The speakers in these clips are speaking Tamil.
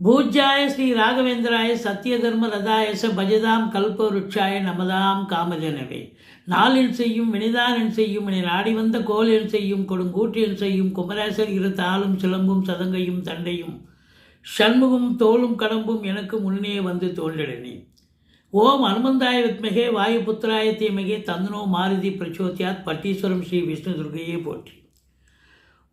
பூஜ்யாய ஸ்ரீ ராகவேந்திராய சத்திய தர்ம ரதாயச பஜதாம் கல்பவருட்சாய நமதாம் காமஜனவே. நாளில் செய்யும் வினிதானில் செய்யும் என நாடி வந்த கோலில் செய்யும் கொடுங்கூற்றில் செய்யும் குமரேசர் இரு தாளும் சிலம்பும் சதங்கையும் தண்டையும். சண்முகம் தோளும் கடம்பும் எனக்கு முன்னே வந்து தோன்றினே ஓம் அனுமந்தாய வித்மகே வாயு புத்திராய தீமகே தந்தனோ மாருதி பிரச்சோத்தியாத் பட்டீஸ்வரம் ஸ்ரீ விஷ்ணு துர்கையே போற்றி.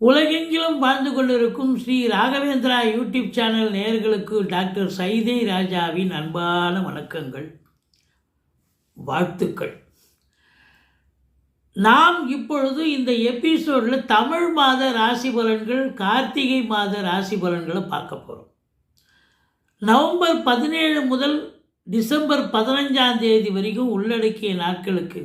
உலகெங்கிலும் வாழ்ந்து கொண்டிருக்கும் ஸ்ரீ ராகவேந்திரா யூடியூப் சேனல் நேயர்களுக்கு டாக்டர் சைதை ராஜாவின் அன்பான வணக்கங்கள். வாழ்த்துக்கள். நாம் இப்பொழுது இந்த எபிசோடில் தமிழ் மாத ராசி பலன்கள் கார்த்திகை மாத ராசி பலன்களை பார்க்க போகிறோம் நவம்பர் பதினேழு முதல் டிசம்பர் பதினஞ்சாம் தேதி வரைக்கும் உள்ளடக்கிய நாட்களுக்கு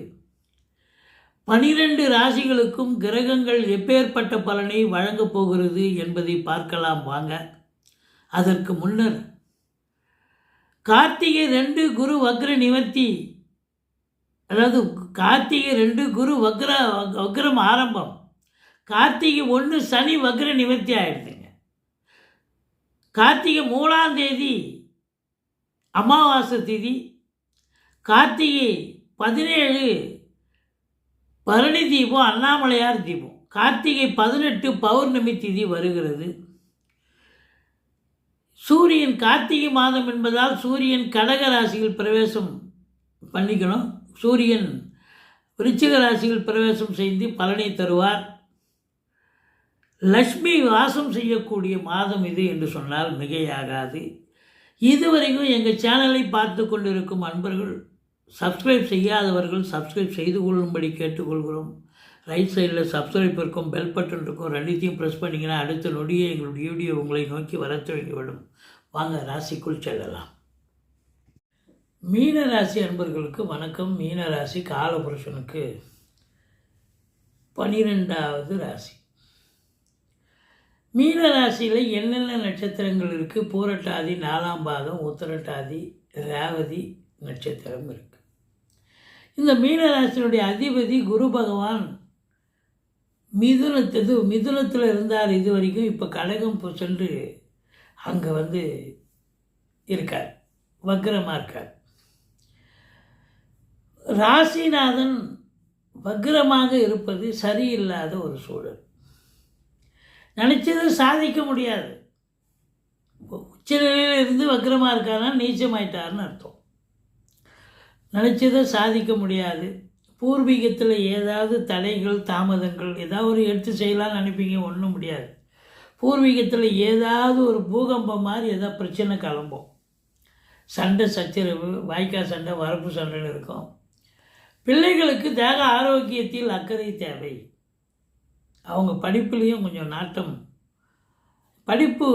பனிரெண்டு ராசிகளுக்கும் கிரகங்கள் எப்பேற்பட்ட பலனை வழங்கப் போகிறது என்பதை பார்க்கலாம் வாங்க. அதற்கு முன்னர் கார்த்திகை ரெண்டு குரு வக்ர நிவர்த்தி அதாவது கார்த்திகை ரெண்டு குரு வக்ர வக்ரம் ஆரம்பம். கார்த்திகை ஒன்று சனி வக்ர நிவர்த்தி ஆயிடுதுங்க. கார்த்திகை மூணாம் தேதி அமாவாசை திதி கார்த்திகை பதினேழு பரணி தீபம் அண்ணாமலையார் தீபம். கார்த்திகை பதினெட்டு பௌர்ணமி திதி வருகிறது. சூரியன் கார்த்திகை மாதம் என்பதால் சூரியன் கடக ராசியில் பிரவேசம் பண்ணிக்கணும். சூரியன் விருச்சிக ராசியில் பிரவேசம் செய்து பலனை தருவார். லக்ஷ்மி வாசம் செய்யக்கூடிய மாதம் இது என்று சொன்னால் மிகையாகாது. இதுவரைக்கும் எங்கள் சேனலை பார்த்து கொண்டிருக்கும் அன்பர்கள் சப்ஸ்கிரைப் செய்யாதவர்கள் சப்ஸ்கிரைப் செய்து கொள்ளும்படி கேட்டுக்கொள்கிறோம். ரைட் சைடில் சப்ஸ்கிரைப் இருக்கும் பெல் பட்டன் இருக்கும் ரெண்டுத்தையும் ப்ரெஸ் பண்ணிங்கன்னா அடுத்த நொடியே எங்களுடைய வீடியோ உங்களை நோக்கி வர தொடங்கிவிடும் வாங்க ராசிக்குள் செல்லலாம். மீன ராசி அன்பர்களுக்கு வணக்கம். மீன ராசி காலபுருஷனுக்கு பனிரெண்டாவது ராசி. மீன ராசியில் என்னென்ன நட்சத்திரங்கள் இருக்குது பூரட்டாதி நாலாம் பாதம் உத்திரட்டாதி ரேவதி நட்சத்திரம் இருக்குது இந்த மீனராசினுடைய அதிபதி குரு பகவான் மிதுனத்து மிதுனத்தில் இருந்தார் இது வரைக்கும் இப்போ கடகம் சென்று அங்கே வந்து இருக்கார். வக்ரமாக இருக்கார். ராசிநாதன் வக்ரமாக இருப்பது சரியில்லாத ஒரு சூழல். நினச்சது சாதிக்க முடியாது. உச்சநிலையில் இருந்து வக்ரமாக இருக்காருன்னா நீச்சமாயிட்டாருன்னு அர்த்தம். நினச்சதை சாதிக்க முடியாது. பூர்வீகத்தில் ஏதாவது தடைகள் தாமதங்கள் ஏதாவது ஒரு எடுத்து செய்யலாம்னு நினைப்பீங்க ஒன்றும் முடியாது. பூர்வீகத்தில் ஏதாவது ஒரு பூகம்பம் மாதிரி ஏதாவது பிரச்சனை கிளம்பும். சண்டை சச்சரவு வாய்க்கால் சண்டை வரப்பு சண்டைன்னு இருக்கும். பிள்ளைகளுக்கு தேக ஆரோக்கியத்தில் அக்கறை தேவை. அவங்க படிப்புலேயும் கொஞ்சம் நாட்டம். படிப்பு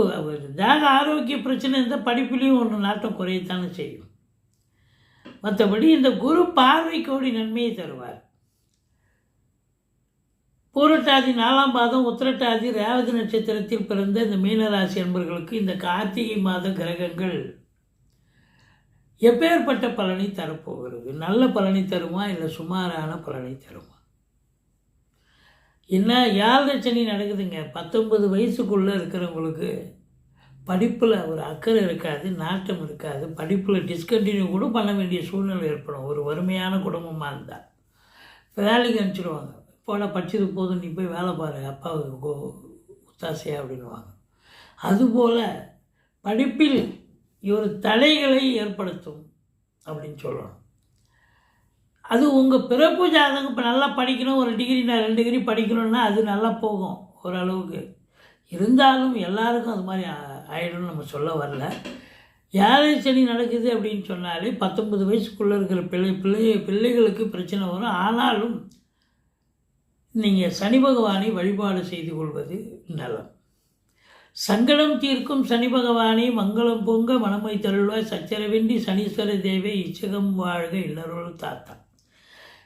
தேக ஆரோக்கிய பிரச்சனை இருந்தால் படிப்புலேயும் ஒன்று நாட்டம் குறையத்தானே செய்யும். மற்றபடி இந்த குரு பார்வை கோடி நன்மையை தருவார். பூரட்டாதி நாலாம் பாதம் உத்திரட்டாதி ரேவதி நட்சத்திரத்தில் பிறந்த இந்த மீனராசி அன்பர்களுக்கு இந்த கார்த்திகை மாத கிரகங்கள் எப்பேற்பட்ட பலனை தரப்போகிறது? நல்ல பலனை தருமா இல்லை சுமாரான பலனை தருமா? என்ன யாழ் சனி நடக்குதுங்க. பத்தொன்பது வயசுக்குள்ளே இருக்கிறவங்களுக்கு படிப்பில் ஒரு அக்கறை இருக்காது நாட்டம் இருக்காது. படிப்பில் டிஸ்கண்டினியூ கூட பண்ண வேண்டிய சூழ்நிலை ஏற்படும். ஒரு வறுமையான குடும்பமாக இருந்தால் வேலைக்கு அனுப்பிச்சிடுவாங்க. போட படிச்சது போதும் நீ போய் வேலை பாரு அப்பாவுக்கு கோ- ஒத்தாசையா அப்படின்வாங்க அதுபோல் படிப்பில் ஒரு தடைகளை ஏற்படுத்தும் அப்படின்னு சொல்லணும். அது உங்கள் பிறப்பு ஜாதகம் இப்போ நல்லா படிக்கணும் ஒரு டிகிரி நான் ரெண்டு டிகிரி படிக்கணும்னா அது நல்லா போகும் ஓரளவுக்கு. இருந்தாலும் எல்லாருக்கும் அது மாதிரி ஆயிடும்னு நம்ம சொல்ல வரல. யாரை சனி நடக்குது அப்படின்னு சொன்னாலே பத்தொன்பது வயசுக்குள்ளே இருக்கிற பிள்ளை பிள்ளை பிள்ளைகளுக்கு பிரச்சனை வரும். ஆனாலும் நீங்கள் சனி பகவானை வழிபாடு செய்து கொள்வது நலம். சங்கடம் தீர்க்கும் சனி பகவானை மங்களம் பொங்க மனமை தருள்வாய். சச்சரவின்றி சனீஸ்வர தேவை இச்சகம் வாழ்க இல்லருள் தாத்தா.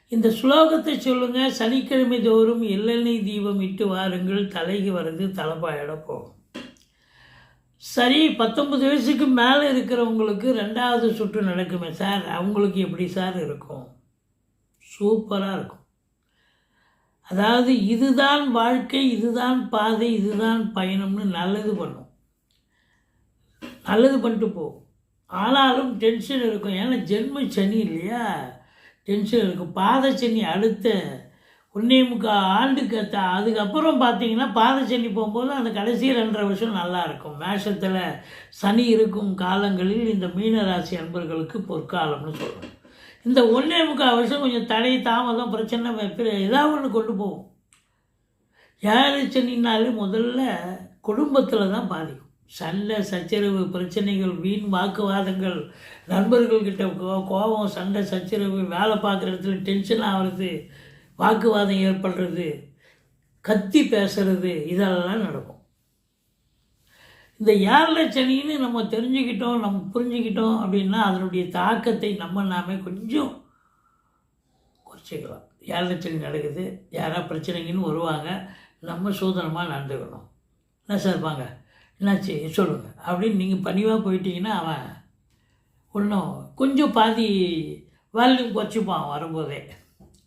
இந்த ஸ்லோகத்தை சொல்லுங்கள் சனிக்கிழமை தோறும் எள்ளெண்ணெய் தீபம் இட்டு வாருங்கள். தலைக்கு வருது தலைப்பாயிட போகும். சரி பத்தொன்பது வயசுக்கு மேலே இருக்கிறவங்களுக்கு ரெண்டாவது சுற்று நடக்குமே சார். அவங்களுக்கு எப்படி சார் இருக்கும்? சூப்பராக இருக்கும். அதாவது இதுதான் வாழ்க்கை இதுதான் பாதை இதுதான் பயணம்னு நல்லது பண்ணும். நல்லது பண்ணிட்டு போ ஆனாலும் டென்ஷன் இருக்கும். ஏன்னா ஜென்ம சனி இல்லையா? டென்ஷன் இருக்கும். பாத சனி அடுத்த ஒன்றே முக்கால் ஆண்டுக்கு த- அதுக்கப்புறம் பார்த்தீங்கன்னா பாதச்சனி சனி போகும்போது அந்த கடைசி ரெண்டரை வருஷம் நல்லாயிருக்கும். மேஷத்தில் சனி இருக்கும் காலங்களில் இந்த மீனராசி அன்பர்களுக்கு பொற்காலம்னு சொல்லணும் இந்த ஒன்றே முக்கால் வருஷம் கொஞ்சம் தடை தாமதம் பிரச்சனை பிற- ஏதாவது ஒன்று கொண்டு போகும். ஏழு சனினாலே முதல்ல குடும்பத்தில் தான் பாதிக்கும். சண்டை சச்சரவு பிரச்சனைகள் வீண் வாக்குவாதங்கள் நண்பர்கள்கிட்ட கோ- கோபம் சண்டை சச்சரவு வேலை பார்க்குற இடத்துல டென்ஷன் ஆகிறது வாக்குவாதம் ஏற்படுறது கத்தி பேசுறது இதெல்லாம் நடக்கும். இந்த ஏழரை சனின்னு நம்ம தெரிஞ்சுக்கிட்டோம் நம்ம புரிஞ்சுக்கிட்டோம் அப்படின்னா அதனுடைய தாக்கத்தை நம்ம நாமே கொஞ்சம் குறைச்சிக்கலாம். ஏழரை சனி நடக்குது யாராவது பிரச்சனைங்கன்னு வருவாங்க நம்ம சூதனமாக நடந்துக்கணும். என்ன சார் வாங்க என்னாச்சு? சொல்லுங்கள் அப்படின்னு நீங்கள் பணிவாக போயிட்டீங்கன்னா அவன் ஒன்றும் கொஞ்சம் பாதி வேல்யூம் குறைச்சிப்பான் வரும்போதே.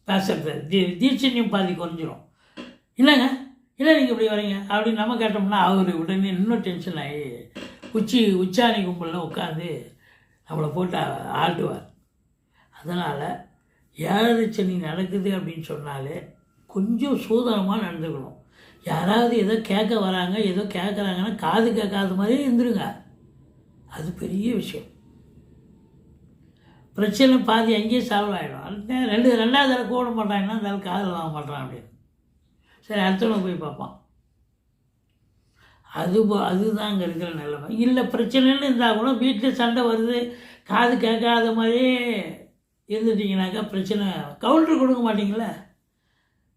பேசுறது. தீ தீட்சண்யம் பாதி குறைஞ்சிரும். இல்லைங்க? இல்லை நீங்கள் இப்படி வரீங்க? அப்படின்னு நம்ம கேட்டோம்னா அவர் உடனே இன்னும் டென்ஷன் ஆகி உச்சி உச்சாணி கும்பலில் உட்காந்து நம்மளை போட்டு ஆ- ஆட்டுவார். அதனால் ஏழரை சனி நடக்குது அப்படின்னு சொன்னாலே கொஞ்சம் சூதனமாக நடந்துக்கணும். யாராவது ஏதோ கேட்க வராங்க ஏதோ கேட்குறாங்கன்னா காது கேட்காத மாதிரியே இருந்துருங்க. அது பெரிய விஷயம். பிரச்சனை பாதி அங்கேயே சால்வ் ஆகிடும் அடுத்த ரெண்டு ரெண்டாவது தடவை கூட மாட்டாங்கன்னா அந்த ஆள் காதில் வாங்க மாட்டான் அப்படின்னு சரி அடுத்தவங்க போய் பார்ப்பான் அது அதுதான் அங்கே இருக்கிற நிலைமை. இல்லை பிரச்சனைன்னு இருந்தால் கூட வீட்டில் சண்டை வருது காது கேட்காத மாதிரியே இருந்துட்டிங்கனாக்கா பிரச்சனை கவுண்டர் கொடுக்க மாட்டிங்களே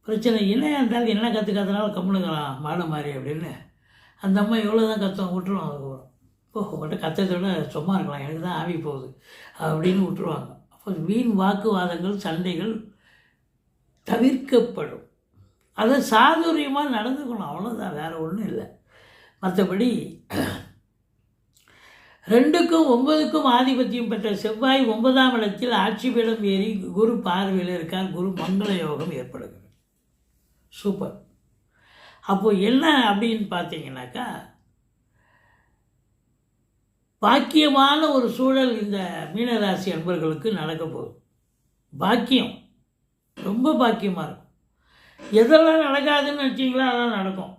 பிரச்சனை என்ன இருந்தாலும் என்ன கற்றுக்காதனால கம்முனுக்கலாம் மாடு மாதிரி அப்படின்னு. அந்த அம்மா எவ்வளோ தான் கற்றுவோம் விட்டுருவோம் ஓ இப்போ உங்கள்கிட்ட கத்தத்தோட சும்மா இருக்கலாம். எனக்கு தான் ஆவி போகுது. அப்படின்னு விட்டுருவாங்க. அப்போ வீண் வாக்குவாதங்கள் சண்டைகள் தவிர்க்கப்படும். அதை சாதுரியமாக நடந்துக்கணும். அவ்வளோதான் வேறு ஒன்றும் இல்லை. மற்றபடி ரெண்டுக்கும் ஒன்பதுக்கும் ஆதிபத்தியம் பெற்ற செவ்வாய் ஒன்பதாம் இடத்தில் ஆட்சி பீடம் ஏறி குரு பார்வையில் இருக்கார். குரு மங்கள யோகம் ஏற்படுகிறது. சூப்பர். அப்போது என்ன அப்படின்னு பார்த்தீங்கன்னாக்கா பாக்கியமான ஒரு சூழல் இந்த மீனராசி அன்பர்களுக்கு நடக்க போகுது. பாக்கியம். ரொம்ப பாக்கியமாக இருக்கும். எதெல்லாம் நடக்காதுன்னு வச்சிங்களா அதெல்லாம் நடக்கும்.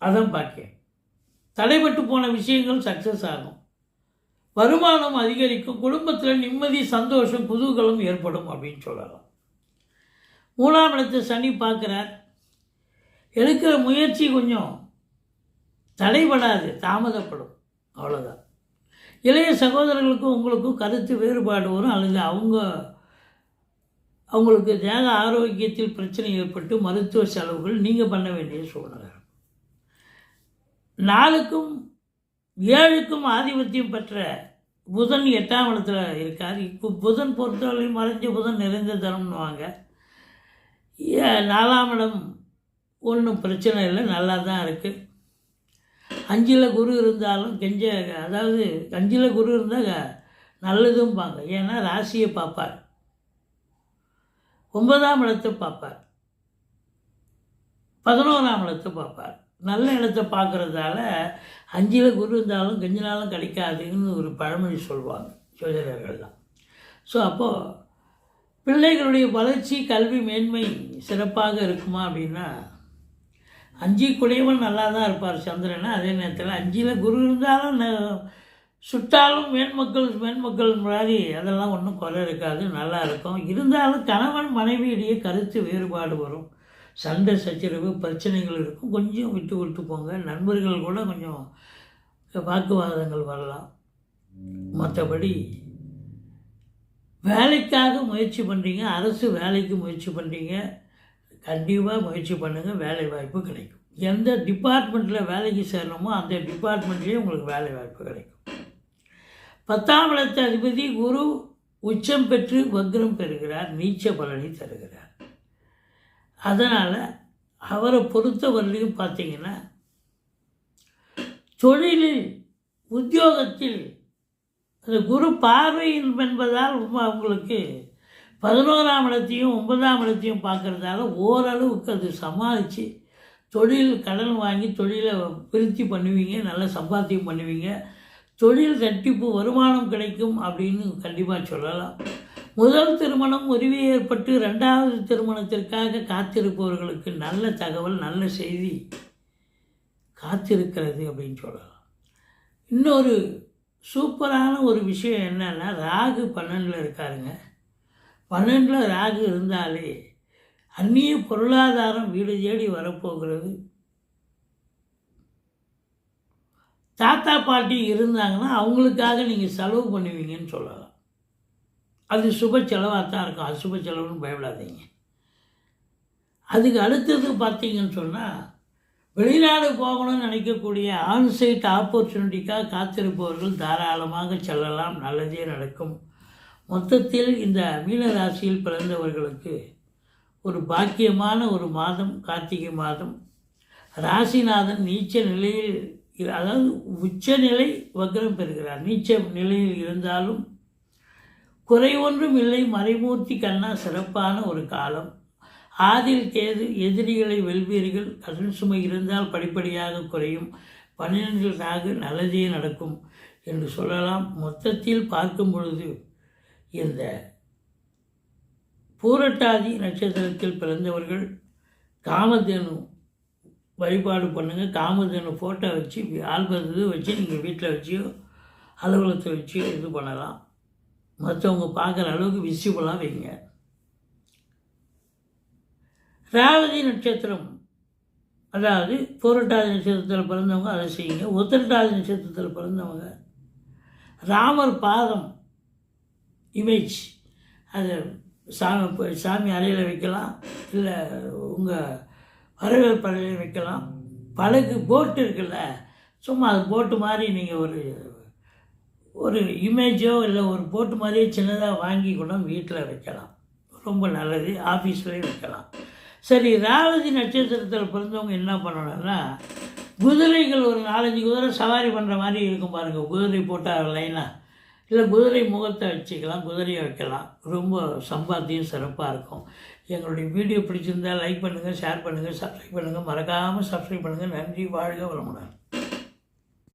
அதான் பாக்கியம். தடைபட்டு போன விஷயங்கள் சக்ஸஸ் ஆகும். வருமானம் அதிகரிக்கும். குடும்பத்தில் நிம்மதி சந்தோஷம் குதூகலம் ஏற்படும் அப்படின்னு சொல்லலாம். மூணாம் இடத்தை சனி பார்க்குறார். எடுக்கிற முயற்சி கொஞ்சம் தடைபடாது தாமதப்படும். அவ்வளோதான் இளைய சகோதரர்களுக்கும் உங்களுக்கும் கருத்து வேறுபாடு வரும். அல்லது அவங்க அவங்களுக்கு தேக ஆரோக்கியத்தில் பிரச்சனை ஏற்பட்டு மருத்துவ செலவுகள் நீங்கள் பண்ண வேண்டிய சூழ்நிலை. நாளுக்கும் நாலுக்கும் ஏழுக்கும் ஆதிபத்தியம் பெற்ற புதன் எட்டாம் இடத்துல இருக்கார். இப்போ புதன் பொறுத்தவரை மறைஞ்ச புதன் நிறைந்த தரம்னுவாங்க. ஏ- நாலாம் இடம் ஒன்றும் பிரச்சனை இல்லை நல்லா தான் இருக்குது அஞ்சில் குரு இருந்தாலும் கெஞ்ச அதாவது அஞ்சில் குரு இருந்தால் நல்லதும்பாங்க. ஏன்னா ராசியை பார்ப்பார் ஒன்பதாம் இடத்தை பார்ப்பார் பதினோராம் இடத்தை பார்ப்பார் நல்ல இடத்தை பார்க்குறதால அஞ்சில் குரு இருந்தாலும் கெஞ்சினாலும் நாளும் கிடைக்காதுன்னு ஒரு பழமொழி சொல்லுவாங்க ஜோதிடர்கள்லாம் ஸோ அப்போது பிள்ளைகளுடைய வளர்ச்சி கல்வி மேன்மை சிறப்பாக இருக்குமா அப்படின்னா அஞ்சு குடையவன் நல்லா தான் இருப்பார் சந்திரன். அதே நேரத்தில் அஞ்சில் குரு இருந்தாலும் ந- சுட்டாலும் மேன்மக்கள் மேன்மக்கள் மாதிரி அதெல்லாம் ஒன்றும் குறை இருக்காது நல்லா இருக்கும். இருந்தாலும் கணவன் மனைவியிடையே கருத்து வேறுபாடு வரும். சண்டை சச்சரவு பிரச்சனைகள் இருக்கும். கொஞ்சம் விட்டு விட்டு போங்க. நண்பர்கள் கூட கொஞ்சம் வாக்குவாதங்கள் வரலாம். மற்றபடி வேலைக்காக முயற்சி பண்ணுறீங்க அரசு வேலைக்கு முயற்சி பண்ணுறீங்க கண்டிப்பாக முயற்சி பண்ணுங்கள் வேலை வாய்ப்பு கிடைக்கும். எந்த டிபார்ட்மெண்ட்டில் வேலைக்கு சேரணுமோ அந்த டிபார்ட்மெண்ட்லேயே உங்களுக்கு வேலை வாய்ப்பு கிடைக்கும். பத்தாம் இடத்து அதிபதி குரு உச்சம் பெற்று வக்ரம் பெறுகிறார் நீச்ச பலனை தருகிறார். அதனால் அவரை பொறுத்தவரையிலையும் பார்த்தீங்கன்னா தொழிலில் உத்தியோகத்தில் அந்த குரு பார்வையின் என்பதால் உங்களுக்கு பதினோராம் இடத்தையும் ஒன்பதாம் இடத்தையும் பார்க்குறதால ஓரளவுக்கு அது சமாளித்து தொழில் கடன் வாங்கி தொழிலை விருத்தி பண்ணுவீங்க நல்ல சம்பாத்தியம் பண்ணுவீங்க. தொழில் தட்டிப்பு வருமானம் கிடைக்கும் அப்படின்னு கண்டிப்பாக சொல்லலாம். முதல் திருமணம் முறிவு ஏற்பட்டு ரெண்டாவது திருமணத்திற்காக காத்திருப்பவர்களுக்கு நல்ல தகவல் நல்ல செய்தி காத்திருக்கிறது அப்படின்னு சொல்லலாம். இன்னொரு சூப்பரான ஒரு விஷயம் என்னென்னா ராகு பன்னெண்டில் இருக்காருங்க. பன்னெண்டில் ராகு இருந்தாலே அந்நிய பொருளாதாரம் வீடு தேடி வரப்போகிறது. தாத்தா பாட்டி இருந்தாங்கன்னா அவங்களுக்காக நீங்கள் செலவு பண்ணுவீங்கன்னு சொல்லலாம். அது சுப செலவாக தான் இருக்கும் அசுப செலவுன்னு பயப்படாதீங்க. அதுக்கு அடுத்தது பார்த்தீங்கன்னு சொன்னால் வெளிநாடு போகணும்னு நினைக்கக்கூடிய ஆன்சைட் ஆப்பர்ச்சுனிட்டிக்காக காத்திருப்பவர்கள் தாராளமாக செல்லலாம். நல்லதே நடக்கும். மொத்தத்தில் இந்த மீன ராசியில் பிறந்தவர்களுக்கு ஒரு பாக்கியமான ஒரு மாதம் கார்த்திகை மாதம். ராசிநாதன் நீச்ச நிலையில் அதாவது உச்ச நிலை வக்ரம் பெறுகிறார். நீச்ச நிலையில் இருந்தாலும் குறை ஒன்றும் இல்லை. மறைமூர்த்தி கண்ணா சிறப்பான ஒரு காலம். ஆதில் கேது எதிரிகளை வெல்வீர்கள். கடன் சுமை இருந்தால் படிப்படியாக குறையும். பன்னிரண்டில் ராகு நல்லதே நடக்கும் என்று சொல்லலாம். மொத்தத்தில் பார்க்கும் பொழுது இந்த பூரட்டாதி நட்சத்திரத்தில் பிறந்தவர்கள் காமதேனு வழிபாடு பண்ணுங்கள் காமதேனு ஃபோட்டோ வச்சு ஆல்பம் வச்சு நீங்கள் வீட்டில் வச்சியோ அலுவலகத்தை வச்சியோ இது பண்ணலாம். மற்றவங்க பார்க்குற அளவுக்கு விசிபிளாக வைங்க. ராவதி நட்சத்திரம். அதாவது பூரட்டாதி நட்சத்திரத்தில் பிறந்தவங்க அதை செய்யுங்க. உத்திரட்டாதி நட்சத்திரத்தில் பிறந்தவங்க ராமர் பாதம் இமேஜ். அது சாமி சாமி அறையில் வைக்கலாம் இல்லை உங்கள் வரவேற்பு அறையில் வைக்கலாம். படகு போட்டு இருக்குல்ல சும்மா அது போட்டு மாதிரி நீங்கள் ஒரு ஒரு இமேஜோ இல்லை ஒரு போட்டு மாதிரியே சின்னதாக வாங்கி கூட வீட்டில் வைக்கலாம். ரொம்ப நல்லது ஆஃபீஸ்லேயும் வைக்கலாம். சரி ராவதி நட்சத்திரத்தில் பிறந்தவங்க என்ன பண்ணணும்னா குதிரைகள் ஒரு நாலஞ்சு குதிரை சவாரி பண்ணுற மாதிரி இருக்கும் பாருங்கள் குதிரை போட்டால் லைனாக இல்லை குதிரை முகத்தை வச்சுக்கலாம் குதிரையை வைக்கலாம் ரொம்ப சம்பாத்தியம் சிறப்பாக இருக்கும். எங்களுடைய வீடியோ பிடிச்சிருந்தா லைக் பண்ணுங்கள் ஷேர் பண்ணுங்கள் சப்ஸ்கிரைப் பண்ணுங்கள் மறக்காமல் சப்ஸ்கிரைப் பண்ணுங்கள் நன்றி வாழ்க வளமுடன்.